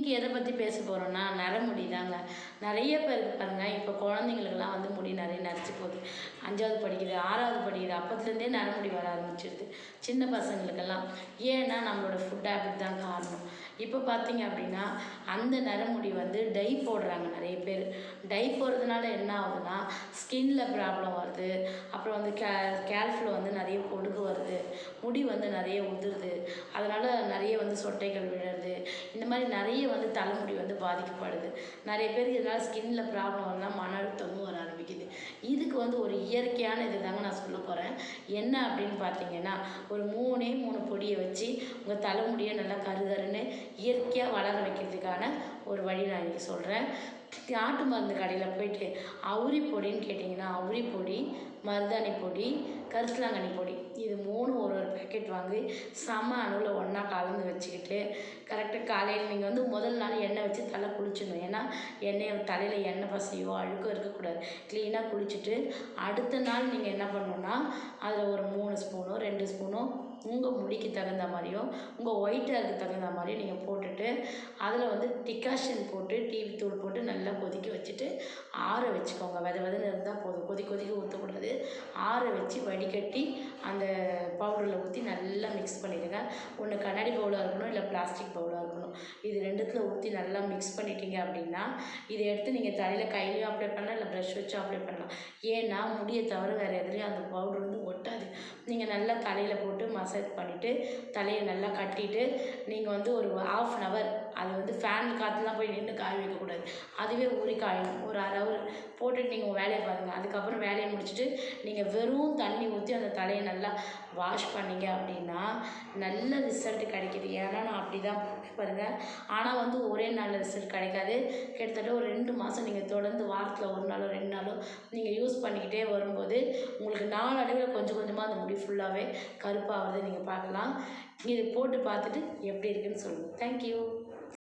இன்றைக்கி எதை பற்றி பேச போகிறோன்னா நரமுடி தாங்க நிறைய பேருக்கு பாருங்கள் இப்போ குழந்தைங்களுக்கெல்லாம் வந்து முடி நிறைய நரைச்சி போகுது. அஞ்சாவது படிக்குது ஆறாவது படிக்குது. அப்போத்துலேருந்தே நரமுடி வர ஆரம்பிச்சிடுது சின்ன பசங்களுக்கெல்லாம். ஏன்னா நம்மளோட ஃபுட் ஹேபிட் தான் காரணம். இப்போ பார்த்தீங்க அப்படின்னா அந்த நரமுடி வந்து டை போடுறாங்க நிறைய பேர். டை போடுறதுனால என்ன ஆகுதுன்னா ஸ்கின்ல ப்ராப்ளம் வருது. அப்புறம் வந்து கே கேல்ஃபில் வந்து நிறைய பொடுகு வருது. முடி வந்து நிறைய உதிருது. அதனால் நிறைய வந்து சொட்டைகள் விழுறது. மாதிரி நிறைய வந்து தலைமுடி வந்து பாதிக்கப்படுது. நிறைய பேருக்கு இதனால் ஸ்கின்ல ப்ராப்ளம் வரலாம் மன அழுத்தமும் வர ஆரம்பிக்குது. இதுக்கு வந்து ஒரு இயற்கையான இது தாங்க நான் சொல்ல போகிறேன் என்ன அப்படின்னு பார்த்தீங்கன்னா ஒரு மூணே மூணு பொடியை வச்சு உங்கள் தலைமுடியை நல்லா கருகருன்னு இயற்கையாக வளர வைக்கிறதுக்கான ஒரு வழி நான் இன்றைக்கி சொல்கிறேன் நாட்டு மருந்து கடையில் போயிட்டு அவுரி பொடின்னு கேட்டிங்கன்னா அவுரி பொடி மருதாணி பொடி கருசலாங்கண்ணி பொடி இது பேக்கெட் வாங்கி சம அளவில் ஒன்றா கலந்து வச்சுக்கிட்டு கரெக்டாக காலையில் நீங்கள் வந்து முதல் நாள் எண்ணெய் வச்சு தலை குளிச்சிடணும். ஏன்னா எண்ணெயை தலையில் எண்ணெய் பசையோ அழுக்கோ இருக்கக்கூடாது. க்ளீனாக குளிச்சுட்டு அடுத்த நாள் நீங்கள் என்ன பண்ணணுன்னா அதில் ஒரு மூணு ஸ்பூனோ ரெண்டு ஸ்பூனோ உங்கள் முடிக்கு தகுந்த மாதிரியும் உங்கள் ஒயிட் ஹேருக்கு தகுந்த மாதிரியும் நீங்கள் போட்டுட்டு அதில் வந்து டிகாஷன் போட்டு டிவி தூள் போட்டு நல்லா கொதிக்க வச்சுட்டு ஆற வச்சுக்கோங்க. வித விதன்னு இருந்தால் போதும். கொதி கொதிக்க ஊற்றக்கூடாது ஆற வச்சு வடிகட்டி அந்த பவுடரில் ஊற்றி நல்லா மிக்ஸ் பண்ணிவிடுங்க ஒன்று கண்ணாடி பவுலாக இருக்கணும் இல்லை பிளாஸ்டிக் பவுலாக இருக்கணும். இது ரெண்டுத்தில் ஊற்றி நல்லா மிக்ஸ் பண்ணிட்டீங்க அப்படின்னா இதை எடுத்து நீங்கள் தலையில் கையிலையும் அப்ளை பண்ணலாம் இல்லை ப்ரஷ் வச்சு அப்ளை பண்ணலாம். ஏன்னா முடியை தவிர வேறு எதுலேயும் அந்த பவுடர் வந்து ஒட்டாது. நீங்கள் நல்லா தலையில் போட்டு மசாஜ் பண்ணிவிட்டு தலையை நல்லா கட்டிட்டு நீங்கள் வந்து ஒரு ஆஃப் அன் ஹவர் அது வந்து ஃபேன் காற்றுலாம் போய் நின்று காய வைக்கக்கூடாது அதுவே ஊறி காயணும் ஒரு அரை ஹவர் போட்டுட்டு நீங்கள் வேலையை பாருங்கள் அதுக்கப்புறம் வேலையை முடிச்சுட்டு நீங்கள் வெறும் தண்ணி ஊற்றி அந்த தலையை நல்லா வாஷ் பண்ணீங்க அப்படின்னா நல்ல ரிசல்ட் கிடைக்கிது. ஏன்னா நான் அப்படி தான் பாருங்கள் ஆனால் வந்து ஒரே நாளில் ரிசல்ட் கிடைக்காது. கிட்டத்தட்ட ஒரு ரெண்டு மாதம் நீங்கள் தொடர்ந்து வாரத்தில் ஒரு நாளோ ரெண்டு நாளோ நீங்கள் யூஸ் பண்ணிக்கிட்டே வரும்போது உங்களுக்கு நாலு அளவில் கொஞ்சம் கொஞ்சமாக அந்த முடி ஃபுல்லாகவே கருப்பாகிறத நீங்கள் பார்க்கலாம். இது போட்டு பார்த்துட்டு எப்படி இருக்குன்னு சொல்லுங்கள் தேங்க்யூ